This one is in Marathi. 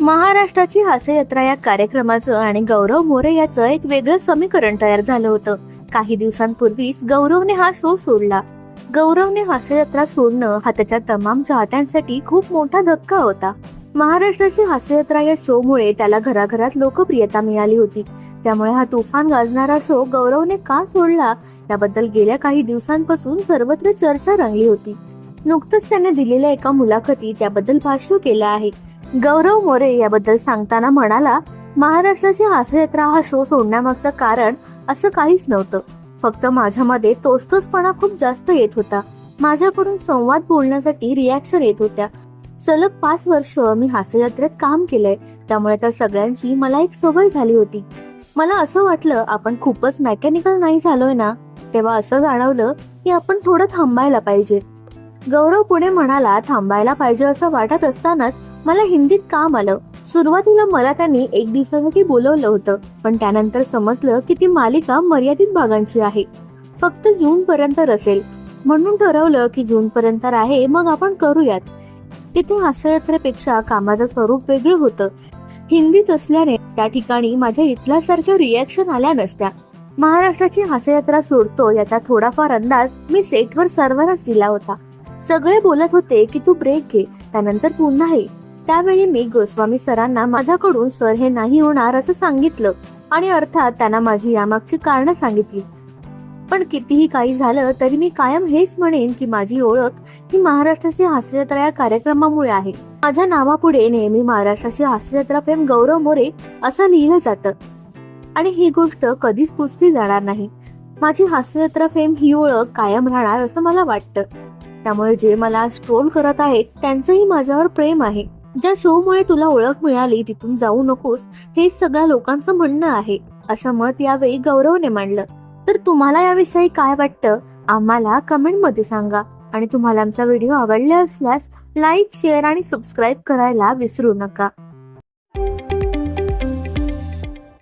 महाराष्ट्राची हास्ययात्रा या कार्यक्रमाचं आणि गौरव मोरे याचं एक वेगळं समीकरण तयार झालं होतं. काही दिवसांपूर्वीच गौरवने हा शो सोडला. गौरवने हास्ययात्रा सोडणं हा त्याच्या तमाम चाहत्यांसाठी खूप मोठा धक्का होता. महाराष्ट्राची हास्ययात्रा या शो मुळे त्याला घराघरात लोकप्रियता मिळाली होती. त्यामुळे हा तुफान गाजणारा शो गौरवने का सोडला याबद्दल गेल्या काही दिवसांपासून सर्वत्र चर्चा रंगली होती. नुकतंच त्याने दिलेल्या एका मुलाखतीत त्याबद्दल भाष्य केलं आहे. गौरव मोरे याबद्दल सांगताना म्हणाला महाराष्ट्राची हास्ययात्रा हा शो सोडण्यामागचं कारण असं काहीच नव्हतं. फक्त माझ्यामध्ये तोचतोचपणा खूप जास्त येत होता. माझ्याकडून संवाद बोलण्यासाठी रिॲक्शन येत होत्या. सलग पाच वर्ष मी हास्ययात्रेत काम केलंय. त्यामुळे त्या सगळ्यांची मला एक सवय झाली होती. मला असं वाटलं आपण खूपच मेकॅनिकल नाही झालोय ना? तेव्हा असं जाणवलं की आपण थोडं थांबायला पाहिजे. गौरव पुणे म्हणाला थांबायला पाहिजे असं वाटत असतानाच मला हिंदीत काम आलं. सुरुवातीला मला त्यांनी एक दिवसासाठी बोलवलं होतं पण त्यानंतर समजलं की ती मालिका मर्यादित भागांची आहे. फक्त जून पर्यंत असेल म्हणून ठरवलं की जून पर्यंत आहे मग आपण करूयात. तिथे हास्ययात्रेपेक्षा कामाचं स्वरूप वेगळं होतं. हिंदीत असल्याने त्या ठिकाणी माझ्या इथल्यासारख्या रिॲक्शन आल्या नसत्या. महाराष्ट्राची हास्ययात्रा सोडतो याचा थोडाफार अंदाज मी सेटवर सर्वांनाच दिला होता. सगळे बोलत होते की तू ब्रेक घे त्यानंतर पुन्हा ये. त्यावेळी मी गोस्वामी सरांना माझ्याकडून सर हे नाही होणार असं सांगितलं आणि अर्थात त्यांना माझी यामागची कारणं सांगितली. पण कितीही काही झालं तरी मी कायम हेच म्हणेन की माझी ओळख ही महाराष्ट्राची हास्यजत्रा या कार्यक्रमामुळे आहे. माझ्या नावापुढे नेहमी महाराष्ट्राची हास्यजत्रा फेम गौरव मोरे असं लिहिलं जातं. आणि ही गोष्ट कधीच पुसली जाणार नाही. माझी हास्यजत्रा फेम ही ओळख कायम राहणार असं मला वाटतं. त्यामुळे जे मला स्ट्रोल करत आहेत त्यांचंही माझ्यावर प्रेम आहे. ज्या शो मुळे तुला ओळख मिळाली तिथून जाऊ नकोस हे सगळ्या लोकांचं म्हणणं आहे. असं मत यावेळी गौरवने मांडलं. तर तुम्हाला याविषयी काय वाटतं? आम्हाला कमेंटमध्ये सांगा. आणि तुम्हाला आमचा व्हिडिओ आवडला असल्यास लाईक शेअर आणि सबस्क्राईब करायला विसरू नका.